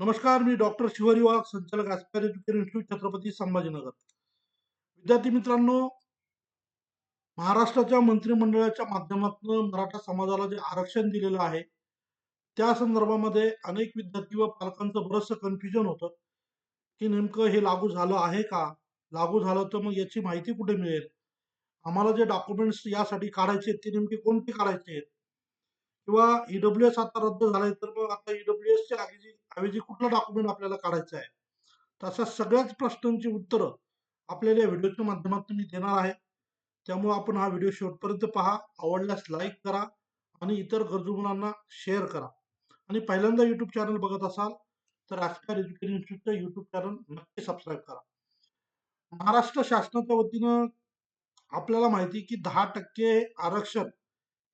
नमस्कार मी डॉक्टर शिवरी वाघ संचालक aspire education institute Chhatrapati Sambhajinagar. विद्यार्थी मित्रांनो महाराष्ट्राच्या मंत्रिमंडळाच्या माध्यमातून मराठा समाजाला जे आरक्षण दिलेलं आहे त्या संदर्भामध्ये अनेक विद्यार्थी व पालकांचं बरंचसं कन्फ्युजन होतं की नेमकं हे लागू झालं आहे का? लागू झालं तर मग याची माहिती कुठे मिळेल? आम्हाला जे डॉक्युमेंट्स यासाठी काढायचे आहेत ते नेमके कोणते काढायचे आहेत? किंवा ईडब्ल्यू एस आता रद्द झालाय तर मग आता ईडब्ल्यू एस च्या ऐवजी कुठलं डॉक्युमेंट आपल्याला काढायचं आहे? तशा सगळ्याच प्रश्नांची उत्तरं आपल्याला या व्हिडिओच्या माध्यमातून मी देणार आहे. त्यामुळे आपण हा व्हिडिओ शेवटपर्यंत पहा. आवडल्यास लाईक करा आणि इतर गरजू मुलांना शेअर करा. आणि पहिल्यांदा युट्यूब चॅनल बघत असाल तर राजकार एज्युकेशन इन्स्टिट्यूटचं युट्यूब चॅनल नक्की सबस्क्राईब करा. महाराष्ट्र शासनाच्या वतीनं आपल्याला माहिती की दहा टक्के आरक्षण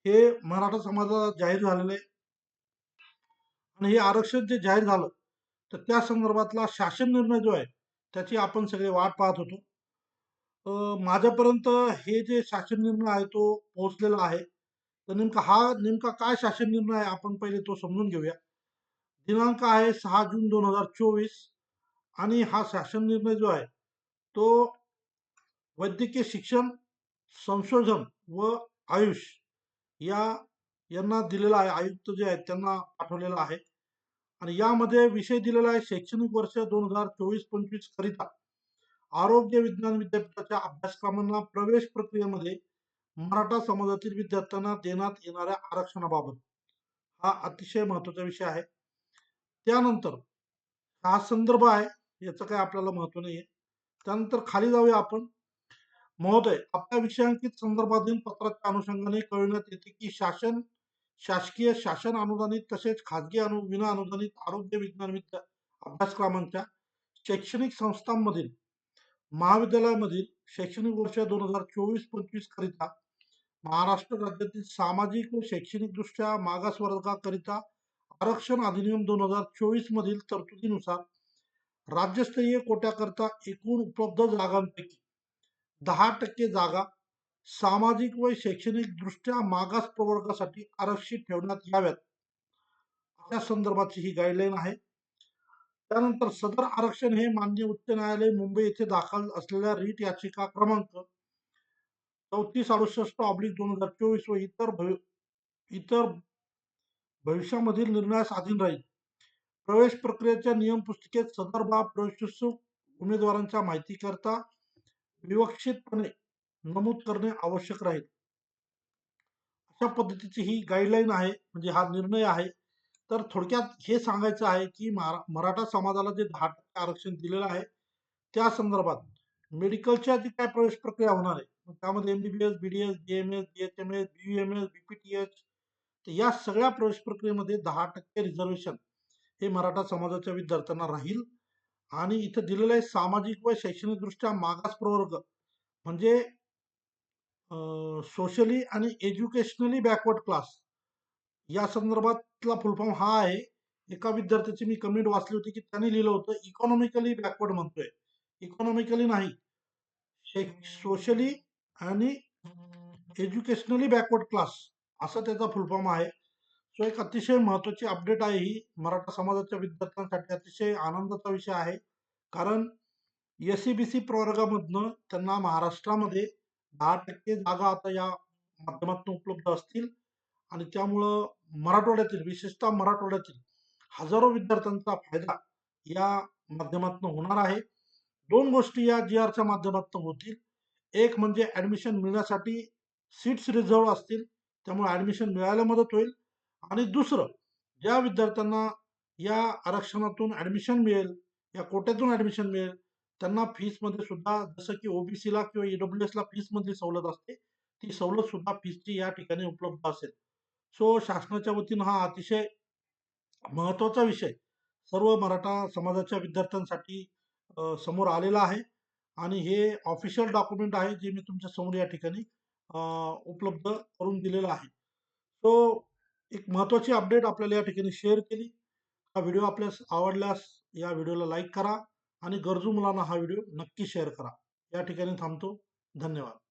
हे मराठा समाजाला जाहीर झालेलं आहे. आणि हे आरक्षण जे जाहीर झालं तर त्या संदर्भातला शासन निर्णय जो आहे त्याची आपण सगळे वाट पाहत होतो. माझ्यापर्यंत हे जे शासन निर्णय आहे तो पोहोचलेला आहे. तर नेमका हा नेमका काय शासन निर्णय आहे आपण पहिले तो समजून घेऊया. दिनांक आहे सहा जून दोन हजार चोवीस आणि हा शासन निर्णय जो आहे तो वैद्यकीय शिक्षण संशोधन व आयुष या यांना दिलेला आहे आयुक्त जे आहेत त्यांना पाठवलेला आहे. आणि यामध्ये विषय दिलेला आहे शैक्षणिक वर्ष दोन हजार चोवीस पंचवीस करिता आरोग्य विज्ञान विद्यापीठाच्या अभ्यासक्रमांना प्रवेश प्रक्रियेमध्ये मराठा समाजातील विद्यार्थ्यांना देण्यात येणाऱ्या आरक्षणाबाबत. हा अतिशय महत्त्वाचा विषय आहे. त्यानंतर हा संदर्भ आहे याचं काही आपल्याला महत्त्व नाहीये. त्यानंतर खाली जाऊया आपण. महोदय आपल्या विषयांकित संदर्भातील पत्राच्या अनुषंगाने कळविण्यात येते की शासन शासकीय शासन अनुदानित तसेच खाजगी अनु विना अनुदानित आरोग्य विज्ञान अभ्यासक्रमांच्या शैक्षणिक संस्थांमधील महाविद्यालयामधील शैक्षणिक वर्ष दोन हजार चोवीस पंचवीस करिता महाराष्ट्र राज्यातील सामाजिक व शैक्षणिक दृष्ट्या मागास वर्गाकरिता आरक्षण अधिनियम दोन हजार चोवीस मधील तरतुदीनुसार राज्यस्तरीय कोट्याकरता एकूण उपलब्ध जागांपैकी दहा टक्के जागा सामाजिक व शैक्षणिक दृष्ट्या मागास प्रवर्गासाठी आरक्षित ठेवण्यात याव्यात. अशा संदर्भाची ही गाईडलाईन आहे. त्यानंतर सदर आरक्षण हे मान्य उच्च न्यायालय मुंबई येथे दाखल असलेल्या रीट याचिका क्रमांक चौतीस अडुसष्ट ऑब्लिक दोन हजार चोवीस व इतर भवि- इतर भविष्यामधील निर्णयास अधीन राहील. प्रवेश प्रक्रियेच्या नियम पुस्तिकेत सदर बाब प्रवेशोत्सुक उमेदवारांच्या माहितीकरता विवक्षितपणे नमूद करणे आवश्यक राहील. अशा पद्धतीची ही गाईडलाईन आहे म्हणजे हा निर्णय आहे. तर थोडक्यात हे सांगायचं आहे की मराठा समाजाला जे दहा टक्के आरक्षण दिलेलं आहे त्या संदर्भात मेडिकलच्या जी काय प्रवेश प्रक्रिया होणार आहे? त्यामध्ये MBBS BDS BMS BHMS BUMS BPTH या सगळ्या प्रवेश प्रक्रियेमध्ये दहा टक्के रिझर्वेशन हे मराठा समाजाच्या विद्यार्थ्यांना राहील. आणि इथं दिलेलं आहे सामाजिक व शैक्षणिक दृष्ट्या मागास प्रवर्ग. म्हणजे सोशली आणि एज्युकेशनली बॅकवर्ड क्लास या संदर्भातला फुलफॉर्म हा आहे. एका विद्यार्थ्याची मी कमेंट वाचली होती की त्यांनी लिहिलं होतं इकॉनॉमिकली बॅकवर्ड म्हणतोय. इकॉनॉमिकली नाही. सोशली आणि एज्युकेशनली बॅकवर्ड क्लास असा त्याचा फुलफॉर्म आहे. सो एक अतिशय महत्वाची अपडेट आहे ही. मराठा समाजाच्या विद्यार्थ्यांसाठी अतिशय आनंदाचा विषय आहे. कारण एस सी बी सी प्रवर्गामधनं त्यांना महाराष्ट्रामध्ये दहा टक्के जागा आता या माध्यमातून उपलब्ध असतील. आणि त्यामुळं मराठवाड्यातील विशेषतः मराठवाड्यातील हजारो विद्यार्थ्यांचा फायदा या माध्यमातून होणार आहे. दोन गोष्टी या जी आरच्या माध्यमातून होतील. एक म्हणजे ऍडमिशन मिळण्यासाठी सीट्स रिझर्व असतील. त्यामुळे ऍडमिशन मिळायला मदत होईल. आणि दुसरं ज्या विद्यार्थ्यांना या आरक्षणातून ॲडमिशन मिळेल या कोट्यातून ॲडमिशन मिळेल त्यांना फीसमध्ये सुद्धा जसं की ओबीसीला किंवा ईडब्ल्यू एसला फीसमधली सवलत असते ती सवलत सुद्धा फीसची या ठिकाणी उपलब्ध असेल. सो शासनाच्या वतीनं हा अतिशय महत्त्वाचा विषय सर्व मराठा समाजाच्या विद्यार्थ्यांसाठी समोर आलेला आहे. आणि हे ऑफिशियल डॉक्युमेंट आहे जे मी तुमच्यासमोर या ठिकाणी उपलब्ध करून दिलेलं आहे. सो एक महत्त्वाची अपडेट आपल्याला या ठिकाणी शेअर केली. हा व्हिडिओ आपल्यास आवडल्यास या व्हिडिओला लाईक करा आणि गरजू मुलांना हा व्हिडिओ नक्की शेअर करा. या ठिकाणी थांबतो. धन्यवाद.